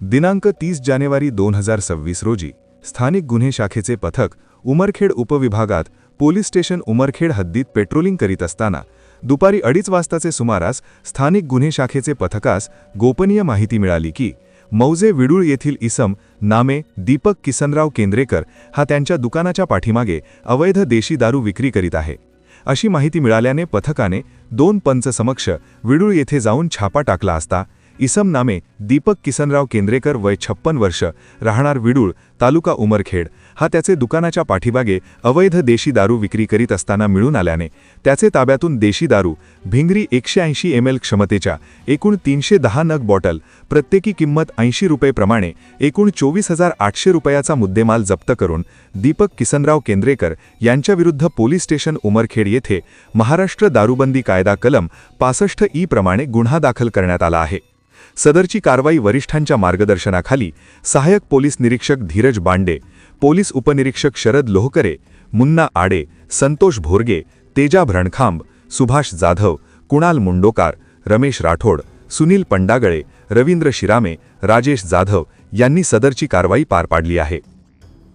दिनांक तीस जानेवारी दोन हजार सव्वीस रोजी स्थानिक गुन्हे शाखेचे पथक उमरखेड उपविभागात पोलीस स्टेशन उमरखेड हद्दीत पेट्रोलिंग करीत असताना दुपारी अडीच वाजताचे सुमारास स्थानिक गुन्हे शाखेचे पथकास गोपनीय माहिती मिळाली की मौजे विडूळ येथील इसम नामे दीपक किसनराव केंद्रेकर हा त्यांच्या दुकानाच्या पाठीमागे अवैध देशी दारू विक्री करीत आहे. अशी माहिती मिळाल्याने पथकाने दोन पंच समक्ष विडूळ येथे जाऊन छापा टाकला असता इसम नामे दीपक किसनराव केंद्रेकर वय छप्पन वर्ष राहणार विडूळ तालुका उमरखेड. हा त्याचे दुकानाच्या पाठीमागे अवैध देशी दारू विक्री करीत असताना मिळून आल्याने त्याचे ताब्यातून देशी दारू भिंगरी एकशे ऐंशी एम एल क्षमतेच्या एकूण तीनशे दहा नग बॉटल प्रत्येकी किंमत ऐंशी रुपयेप्रमाणे एकूण चोवीस हजार आठशे रुपयाचा मुद्देमाल जप्त करून दीपक किसनराव केंद्रेकर यांच्याविरुद्ध पोलीस स्टेशन उमरखेड येथे महाराष्ट्र दारूबंदी कायदा कलम पासष्ट ई प्रमाणे गुन्हा दाखल करण्यात आला आहे. सदरची कारवाई वरिष्ठांच्या मार्गदर्शनाखाली सहाय्यक पोलीस निरीक्षक धीरज बांडे पोलीस उपनिरीक्षक शरद लोहकरे मुन्ना आडे संतोष भोरगे तेजा भरणखांब सुभाष जाधव कुणाल मुंडोकार रमेश राठोड सुनील पंडागळे रवींद्र शिरामे राजेश जाधव यांनी सदरची कारवाई पार पाडली आहे.